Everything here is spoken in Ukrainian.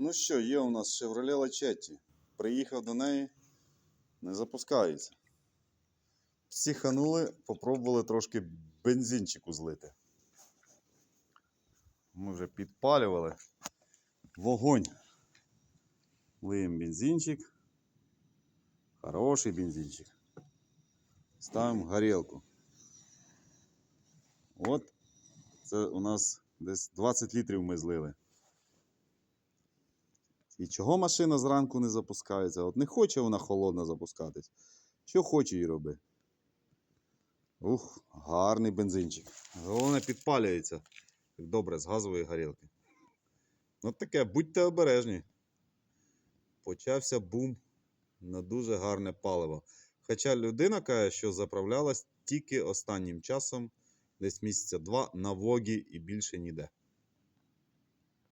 Ну що, є у нас Chevrolet Lachetti. Приїхав до неї, не запускається. Психанули, попробували трошки бензинчику злити. Ми вже підпалювали. Вогонь. Лиємо бензинчик. Хороший бензинчик. Ставимо горілку. От це у нас десь 20 літрів ми злили. І чого машина зранку не запускається? От не хоче вона холодна запускатись. Що хоче її роби. Ух, гарний бензинчик. Головне підпалюється. Як добре, з газової горілки. Ну таке, будьте обережні. Почався бум на дуже гарне паливо. Хоча людина каже, що заправлялась тільки останнім часом, десь місяця два на вогі і більше ніде.